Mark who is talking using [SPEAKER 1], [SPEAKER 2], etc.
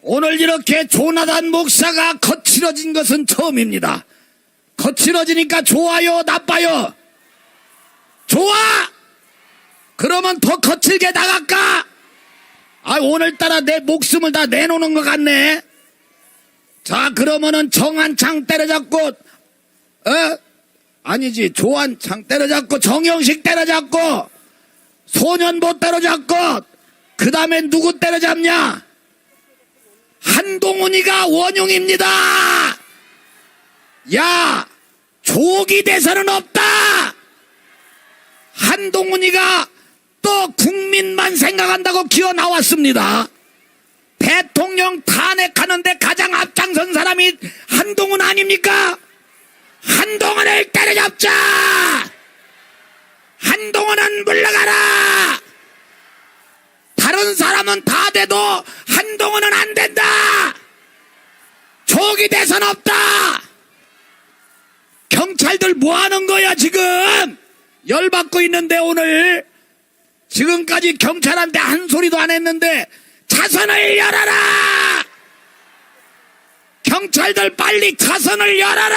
[SPEAKER 1] 오늘 이렇게 조나단 목사가 거칠어진 것은 처음입니다. 거칠어지니까 좋아요, 나빠요? 좋아! 그러면 더 거칠게 나갈까? 아, 오늘따라 내 목숨을 다 내놓는 것 같네. 자, 그러면은 정한창 때려잡고, 어? 아니지, 조한창 때려잡고, 정영식 때려잡고, 소년보 때려잡고, 그 다음에 누구 때려잡냐? 한동훈이가 원흉입니다! 야! 조기 대선은 없다! 한동훈이가 또 국민만 생각한다고 기어 나왔습니다. 대통령 탄핵하는데 가장 앞장선 사람이 한동훈 아닙니까? 한동훈을 때려잡자! 한동훈은 물러가라! 다른 사람은 다 돼도 한동훈은 안 된다! 조기 대선 없다! 경찰들 뭐 하는 거야, 지금? 열받고 있는데, 오늘. 지금까지 경찰한테 한 소리도 안 했는데, 자선을 열어라! 경찰들 빨리 자선을 열어라!